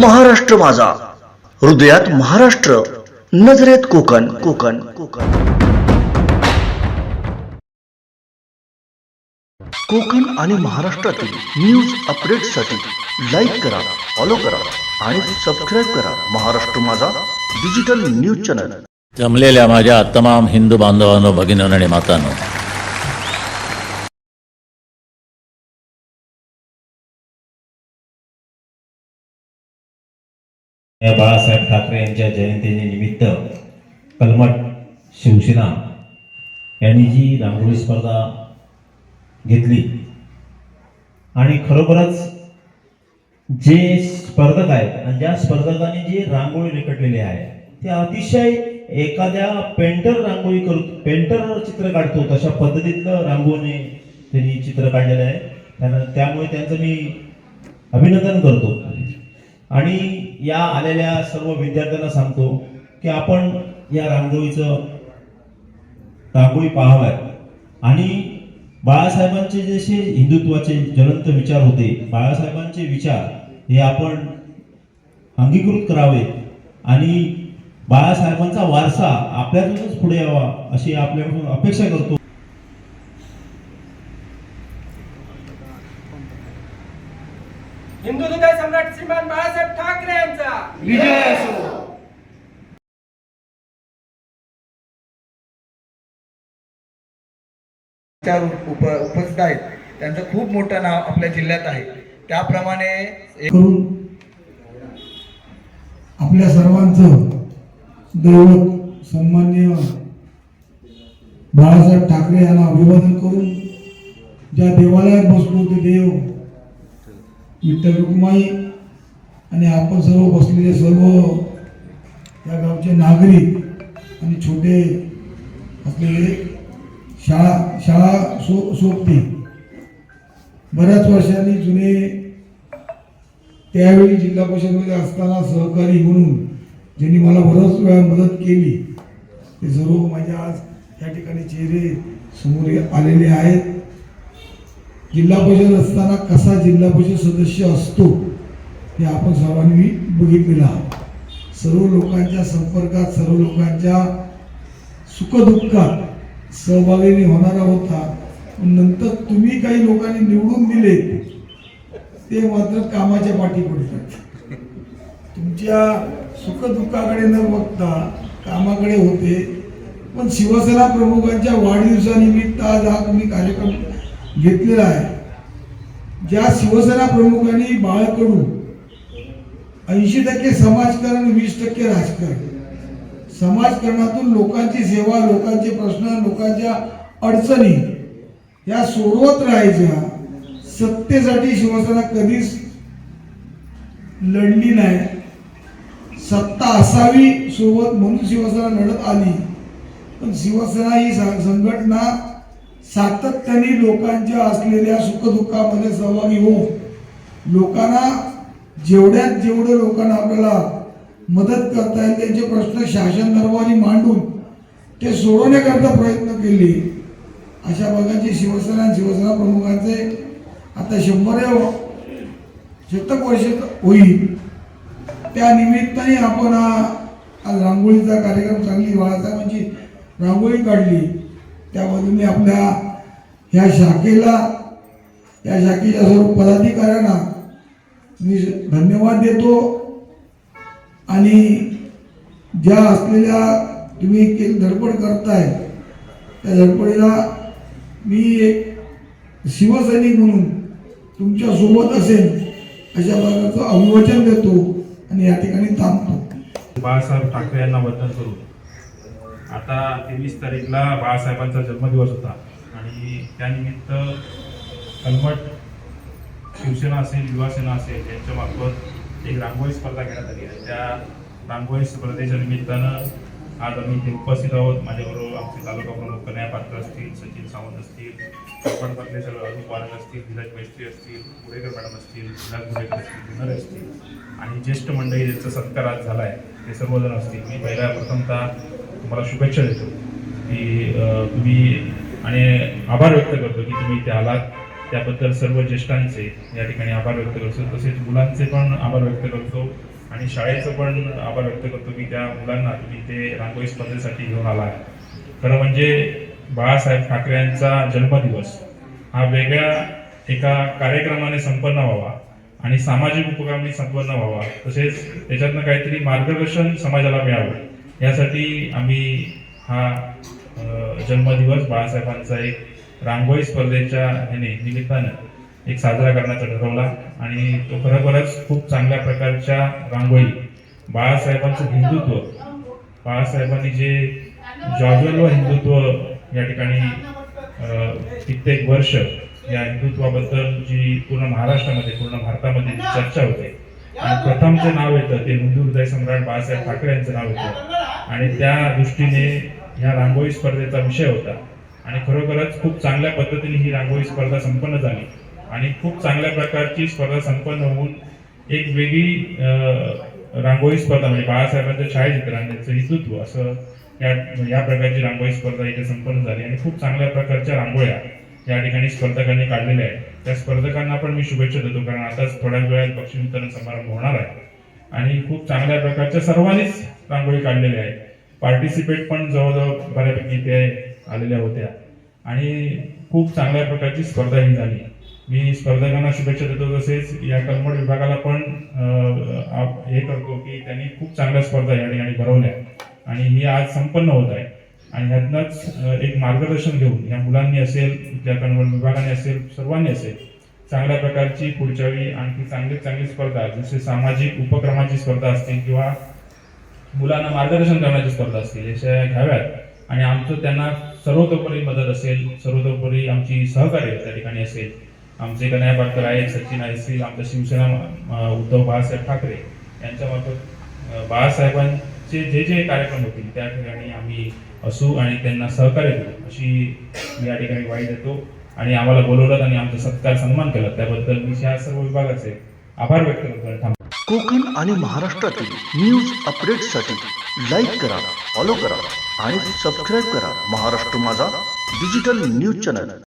महाराष्ट्र माझा. हृदयात महाराष्ट्र नजरेत कोकण. कोकण कोकण. कोकण आणि महाराष्ट्रातील न्यूज अपडेटसाठी लाईक करा फॉलो करा आणि सबस्क्राईब करा महाराष्ट्र माझा डिजिटल न्यूज चॅनल जमलेल्या माझ्या तमाम हिंदू बांधवांनो भगिनींनो आणि मातांनो बाळासाहेब ठाकरे यांच्या जयंतीने निमित्त कलमट शिवसेना यांनी जी रांगोळी स्पर्धा घेतली. आणि खरोखरच जे स्पर्धक आहेत आणि ज्या स्पर्धकांनी जी रांगोळी रेखटलेली आहे ते अतिशय एखाद्या पेंटर रांगोळी करतो पेंटर चित्र काढतो. तशा पद्धतीतलं रांगोळीने त्यांनी चित्र काढलेलं आहे. त्यामुळे त्यांचं मी अभिनंदन करतो. आणि या आलेल्या सर्व विद्यार्थ्यांना सांगतो की आपण या रांगोळीचं रांगोळी पाहावाय आणि बाळासाहेबांचे जसे हिंदुत्वाचे ज्वलंत विचार होते बाळासाहेबांचे विचार हे आपण अंगीकृत करावे आणि बाळासाहेबांचा वारसा आपल्यातूनच पुढे यावा अशी आपल्याकडून अपेक्षा करतो. हिंदू हृदय सम्राट श्रीमान बाळासाहेब ठाकरे यांचा. त्या उप उपस्थित आहेत. त्यांचं खूप मोठं नाव आपल्या जिल्ह्यात आहे. त्याप्रमाणे आपल्या सर्वांचं दैवत सन्मान्य बाळासाहेब ठाकरे यांना अभिवादन करून ज्या देवालयात बसलो ते देव विठ्ठल रुक्माई आणि आपण सर्व बसलेले सर्व या गावचे नागरिक आणि छोटे असलेले शाळा शाळा सो सोबती बऱ्याच वर्षांनी जुने त्यावेळी जिल्हा परिषदमध्ये असताना सहकारी म्हणून ज्यांनी मला बरंच वेळा मदत केली ते सर्व माझ्या आज या ठिकाणी चेहरे समोर आलेले आहेत. जिल्हा परिषद असताना कसा जिल्हा परिषद सदस्य असतो हे आपण सर्वांनी बघितलेलं आहोत सर्व लोकांच्या संपर्कात सर्व लोकांच्या सुखदुःखात सहभागी होणारा होता. पण नंतर तुम्ही काही लोकांनी निवडून दिले ते मात्र कामाच्या पाठी पडतात. तुमच्या सुखदुःखाकडे न बघता कामाकडे होते. पण शिवसेना प्रमुखांच्या वाढदिवसानिमित्त आज हा तुम्ही कार्यक्रम घेतलेला आहे. ज्या शिवसेना प्रमुखांनी बाळकडू ऐंशी टक्के समाजकारण वीस टक्के राजकारण. समाजकारणातून लोकांची सेवा लोकांचे प्रश्न लोकांच्या अडचणी या सोडवत राहायच्या सत्तेसाठी शिवसेना कधीच लढली नाही. सत्ता असावी सोबत म्हणून शिवसेना लढत आली. पण शिवसेना ही सा- संघटना सातत्याने लोकांच्या असलेल्या सुखदुःखामध्ये सहभागी होऊन लोकांना जेवढ्यात जेवढं लोकांना आपल्याला मदत करता येईल त्यांचे प्रश्न शासन दरबारी मांडून ते सोडवण्याकरता प्रयत्न केले. अशा भागाची शिवसेना शिवसेना प्रमुखांचे आता शंभर शतक वर्ष होईल. त्या निमित्ताने आपण हा आज रांगोळीचा कार्यक्रम चांगली बाळासाहेबांची रांगोळी काढली. त्याबद्दल मी आपल्या ह्या शाखेला या शाखेच्या सर्व पदाधिकाऱ्यांना मी धन्यवाद देतो. आणि ज्या असलेल्या तुम्ही केली धडपड करताय त्या धडपडीला मी एक शिवसैनिक म्हणून तुमच्यासोबत असेल अशा प्रकारचं अभिवचन देतो आणि या ठिकाणी थांबतो. बाळासाहेब ठाकरे यांना वंदन करू. आता तेवीस तारीखला बाळासाहेबांचा जन्मदिवस होता. आणि त्यानिमित्त कलमट शिवसेना असेल युवासेना असेल यांच्यामार्फत एक रांगोळी स्पर्धा घेण्यात आली आहे त्या रांगोळी स्पर्धेच्या निमित्तानं आज आम्ही इथे उपस्थित आहोत. माझ्याबरोबर आमचे तालुका प्रमुख कन्या पात्र असतील सचिन सावंत असतील कोकणमधले सर्व अजून पालक असतील धीरज मैत्री असतील पुडेकर मॅडम असतील विलास गुडेकर असतील विनर असतील आणि ज्येष्ठ मंडळी ज्यांचा सत्कार आज झाला आहे ते सर्वजण असतील. मी पहिल्या प्रथमतः तुम्हाला शुभेच्छा देतो. की तुम्ही आणि आभार व्यक्त करतो की तुम्ही इथे आलात. त्याबद्दल सर्व ज्येष्ठांचे या ठिकाणी आभार व्यक्त करतो. तसेच मुलांचे पण आभार व्यक्त करतो. आणि शाळेचं पण आभार व्यक्त करतो की त्या मुलांना तुम्ही ते रांगोळी स्पर्धेसाठी घेऊन आला खरं म्हणजे बाळासाहेब ठाकरे यांचा जन्मदिवस हा वेगळ्या एका कार्यक्रमाने संपन्न व्हावा आणि सामाजिक उपक्रमाने संपन्न व्हावा. तसेच त्याच्यातनं काहीतरी मार्गदर्शन समाजाला मिळावं. यासाठी आम्ही हा जन्मदिवस बाळासाहेबांचा एक रांगोळी स्पर्धेच्या ह्याने निमित्तानं एक साजरा करण्याचा ठरवला. आणि तो खरोखरच खूप चांगल्या प्रकारच्या रांगोळी बाळासाहेबांचं हिंदुत्व बाळासाहेबांनी जे जॉज्वल व हिंदुत्व या ठिकाणी कित्येक वर्ष या हिंदुत्वाबद्दल जी पूर्ण महाराष्ट्रामध्ये पूर्ण भारतामध्ये चर्चा होते. आणि प्रथम जे नाव येतं ते हिंदू हृदय सम्राट बाळासाहेब ठाकरे यांचं नाव येतं आणि त्या दृष्टीने ह्या रांगोळी स्पर्धेचा विषय होता. आणि खरोखरच खूप चांगल्या पद्धतीने ही रांगोळी स्पर्धा संपन्न झाली. आणि खूप चांगल्या प्रकारची स्पर्धा संपन्न होऊन एक वेगळी रांगोळी स्पर्धा म्हणजे बाळासाहेबांच्या छायाचित्रांचं हिंदुत्व असं या या प्रकारची रांगोळी स्पर्धा इथे संपन्न झाली. आणि खूप चांगल्या प्रकारच्या रांगोळ्या या ठिकाणी स्पर्धकांनी काढलेल्या आहेत. त्या स्पर्धकांना पण मी शुभेच्छा देतो कारण आताच थोड्या वेळात पक्षी वितरण समारंभ होणार आहे. आणि खूप चांगल्या प्रकारच्या सर्वांनीच रांगोळी काढलेल्या आहेत. पार्टिसिपेट पण जवळजवळ बऱ्यापैकी इथे आलेल्या होत्या. आणि खूप चांगल्या प्रकारची स्पर्धाही झाली. मी स्पर्धकांना शुभेच्छा देतो. तसेच या कलमड विभागाला पण आप- हे करतो की त्यांनी खूप चांगल्या स्पर्धा या ठिकाणी भरवल्या. आणि ही आज संपन्न होत आहे. आणि ह्यातनंच एक मार्गदर्शन घेऊन या मुलांनी असेल त्या कलमड विभागाने असेल सर्वांनी असेल चांगल्या प्रकारची पुढच्या वेळी आणखी चांगली चांगली स्पर्धा जसे सामाजिक उपक्रमाची स्पर्धा असतील किंवा मुलांना मार्गदर्शन करण्याची स्पर्धा असतील अशा घ्याव्यात आणि आमचं त्यांना सर्वतोपरी मदत असेल सर्वतोपरी आमची सहकार्य त्या ठिकाणी असेल. आमचे कन्या पाटकर आहेत सचिन असतील आमचं शिवसेना उद्धव बाळासाहेब ठाकरे यांच्यामार्फत बाळासाहेबांचे जे जे कार्यक्रम होतील त्या ठिकाणी आम्ही असू आणि त्यांना सहकार्य करू अशी मी या ठिकाणी वाईट देतो. आणि आम्हाला बोलवलं आणि आमचा सत्कार सन्मान केला त्याबद्दल मी ह्या सर्व विभागाचे आभार व्यक्त करतो थांबतो. कोकण आणि महाराष्ट्रातील न्यूज अपडेटसाठी लाईक करा फॉलो करा आणि सबस्क्राईब करा महाराष्ट्र माझा डिजिटल न्यूज चॅनल